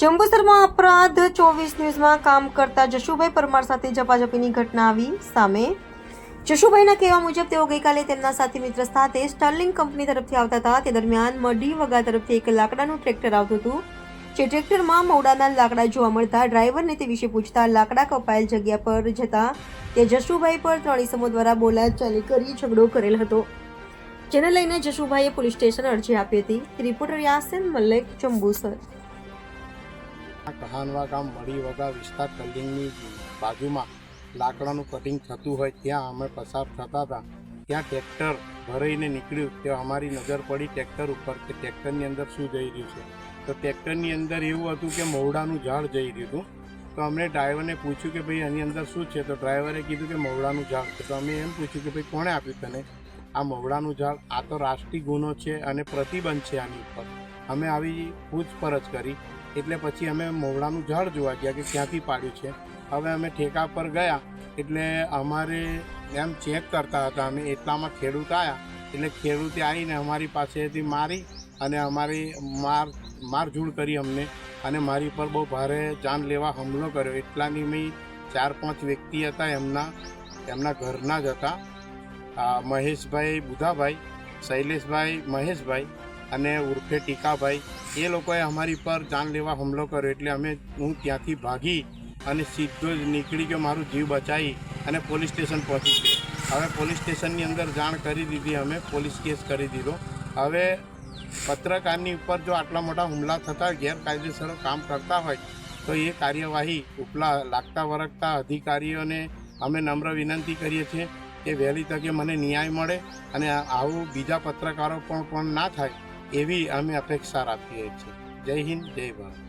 જંબુસરમાં અપરાધ ચોવીસ ન્યૂઝમાં કામ કરતા જશુભાઈ પરમાર સાથે ઝપાઝપીની ઘટના આવી સામે. જશુભાઈના કહેવા મુજબ, તેઓ ગઈકાલે તેમના સાથી મિત્ર સાથે સ્ટર્લિંગ કંપની તરફથી આવતા હતા. તે દરમિયાન મઢી વગા તરફથી એક લાકડાનું ટ્રેક્ટર આવતું હતું, જે ટ્રેક્ટરમાં મવડાના લાકડા જોવા મળતા ડ્રાઈવરને તે વિશે પૂછતા લાકડા કપાયેલ જગ્યા પર જતા તે જશુભાઈ પર ત્રણ ઇસમો દ્વારા બોલાચાલી કરી ઝઘડો કરેલ હતો. જેને લઈને જશુભાઈએ પોલીસ સ્ટેશન અરજી આપી હતી. રિપોર્ટર યાસિન મલ્લિક જંબુસર. કહાનવા ગામ મળી વગા વિસ્તાર બિલ્ડિંગની બાજુમાં લાકડાનું કટિંગ થતું હોય ત્યાં અમે પસાર થતા હતા. ત્યાં ટ્રેક્ટર ભરાઈને નીકળ્યું. તે અમારી નજર પડી ટ્રેક્ટર ઉપર કે ટ્રેક્ટરની અંદર શું જઈ રહ્યું છે. તો ટ્રેક્ટરની અંદર એવું હતું કે મવડાનું ઝાડ જઈ રહ્યું હતું. તો અમને ડ્રાઈવરને પૂછ્યું કે ભાઈ આની અંદર શું છે? તો ડ્રાઈવરે કીધું કે મવડાનું ઝાડ છે. તો અમે એમ પૂછ્યું કે ભાઈ કોણે આપ્યું તને? આ મવડાનું ઝાડ, આ તો રાષ્ટ્રીય ગુનો છે અને પ્રતિબંધ છે આની ઉપર. અમે આવી પૂછપરછ કરી. એટલે પછી અમે મોવડાનું ઝાડ જોવા ગયા કે ક્યાંથી પાડ્યું છે. હવે અમે ઠેકા પર ગયા એટલે અમારે એમ ચેક કરતા હતા અમે એટલામાં ખેડૂત આવ્યા એટલે ખેડૂતે આવીને અમારી પાસેથી મારી અને અમારી માર, મારઝૂડ કરી અમને અને મારી પર બહુ ભારે જાન લેવા હુમલો કર્યો. એટલાની મેં ચાર પાંચ વ્યક્તિ હતા એમના એમના ઘરના જ હતા. મહેશભાઈ બુધાભાઈ, શૈલેષભાઈ મહેશભાઈ અને ઉર્ફે ટીકાભાઈ, એ લોકોએ અમારી પર જાનલેવા હુમલો કર્યો એટલે અમે હું ત્યાંથી ભાગી અને સીધો જ નીકળી ગયો, મારું જીવ બચાવી અને પોલીસ સ્ટેશન પહોંચી ગયો. હવે પોલીસ સ્ટેશનની અંદર જાણ કરી દીધી, અમે પોલીસ કેસ કરી દીધો. હવે પત્રકારની ઉપર જો આટલા મોટા હુમલા થતા ગેરકાયદેસર કામ કરતા હોય, તો એ કાર્યવાહી ઉપલા લાગતા વરગતા અધિકારીઓને અમે નમ્ર વિનંતી કરીએ છીએ કે વહેલી તકે મને ન્યાય મળે અને આવું બીજા પત્રકારો પણ પણ ના થાય. એવી અમે અપેક્ષા રાખીએ છીએ. જય હિન્દ જય ભારત.